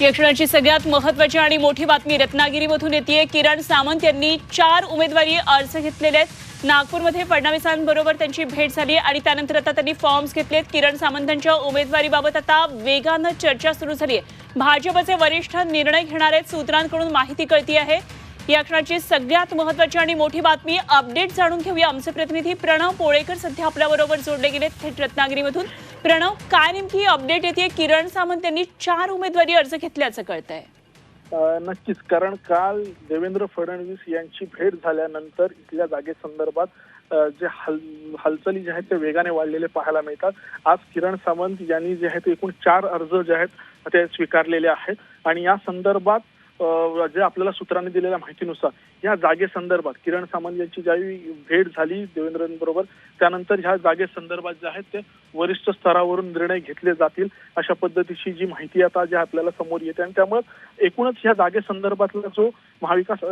या क्षणाची सगळ्यात महत्वाची आणि मोठी बातमी रत्नागिरीमधून येते किरण सामंत यांनी चार उमेदवारी अर्ज घेतलेले आहेत. नागपूरमध्ये फडणवीसांबरोबर त्यांची भेट झाली आणि त्यानंतर आता त्यांनी फॉर्म्स घेतलेत. किरण सामंतांच्या उमेदवारीबाबत आता वेगानं चर्चा सुरू झाली आहे. भाजपचे वरिष्ठ निर्णय घेणार आहेत सूत्रांकडून माहिती कळती आहे या क्षणाची सगळ्यात महत्वाची आणि मोठी बातमी अपडेट जाणून घेऊया. आमचे प्रतिनिधी प्रणव पोळेकर सध्या आपल्याबरोबर जोडले गेले थेट रत्नागिरीमधून. प्रणव काय नेमकी अपडेट येते किरण सामंत यांनी चार उमेदवारी अर्ज घेतल्याचं कळत आहे नक्कीच. कारण काल देवेंद्र फडणवीस यांची भेट झाल्यानंतर इथल्या जागेसंदर्भात जे हल हालचाली जे आहेत ते वेगाने वाढलेले पाहायला मिळतात. आज किरण सावंत यांनी जे आहेत एकूण चार अर्ज जे आहेत ते स्वीकारलेले आहेत. आणि या संदर्भात जे आपल्याला सूत्रांनी दिलेल्या माहितीनुसार या जागेसंदर्भात किरण सामंत यांची ज्यावेळी भेट झाली देवेंद्रांबरोबर त्यानंतर ह्या जागेसंदर्भात जे आहेत ते वरिष्ठ स्तरावरून निर्णय घेतले जातील अशा पद्धतीची जी माहिती आता जी आपल्याला समोर येते. आणि त्यामुळे एकूणच ह्या जागेसंदर्भातला जो महाविकास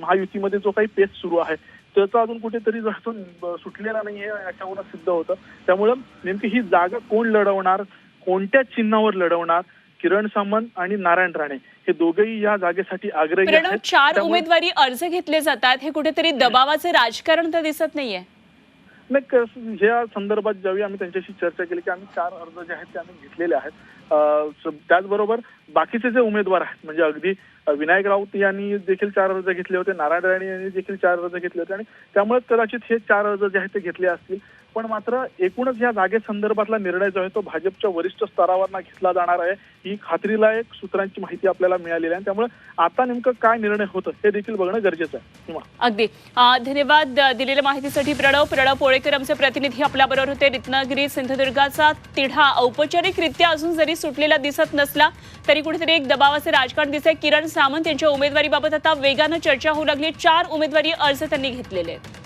महायुतीमध्ये जो काही पेच सुरू आहे त्याचा अजून कुठेतरी जो सुटलेला नाही ब- सुटलेला याच्यावरून सिद्ध होतं. त्यामुळं नेमकी ही जागा कोण लढवणार कोणत्या चिन्हावर लढवणार किरण सामंत आणि नारायण राणे. हे दोघेही या जागेसाठी आग्रही प्रणव आहेत. चार त्यामुळे- उमेदवारी अर्ज घेतले जातात. हे कुठेतरी दबावाचे राजकारण तर दिसत नाहीये. नाही कस- ह्या संदर्भात ज्यावेळी आम्ही त्यांच्याशी चर्चा केली की आम्ही चार अर्ज जे आहेत ते आम्ही घेतलेले आहेत. अं, स- त्याचबरोबर बाकीचे जे उमेदवार आहेत म्हणजे अगदी अं, विनायक राऊत यांनी देखील चार अर्ज घेतले होते नारायण राणे यांनी देखील चार अर्ज घेतले होते आणि त्यामुळे कदाचित हे चार अर्ज जे आहेत ते घेतले असतील. पण मात्र एकूणच या जागेसंदर्भातला निर्णय जो आहे तो भाजपच्या वरिष्ठ स्तरावर घेतला जाणार आहे ही खात्रीला एक सूत्रांची माहिती आपल्याला मिळालेली आहे. त्यामुळे आता नेमकं काय निर्णय होतं हे देखील बघणं गरजेचं आहे. अगदी. धन्यवाद दिलेल्या माहितीसाठी प्रणव. प्रणव पोळेकर आमचे प्रतिनिधी आपल्याबरोबर होते. रत्नागिरी सिंधुदुर्गाचा तिढा औपचारिकरित्या अजून जरी सुटलेला दिसत नसला तरी कुठेतरी एक दबावाचे राजकारण दिसत किरण सामंत यांच्या उमेदवारीबाबत आता वेगानं चर्चा होऊ लागली. चार उमेदवारी अर्ज त्यांनी घेतलेले आहेत.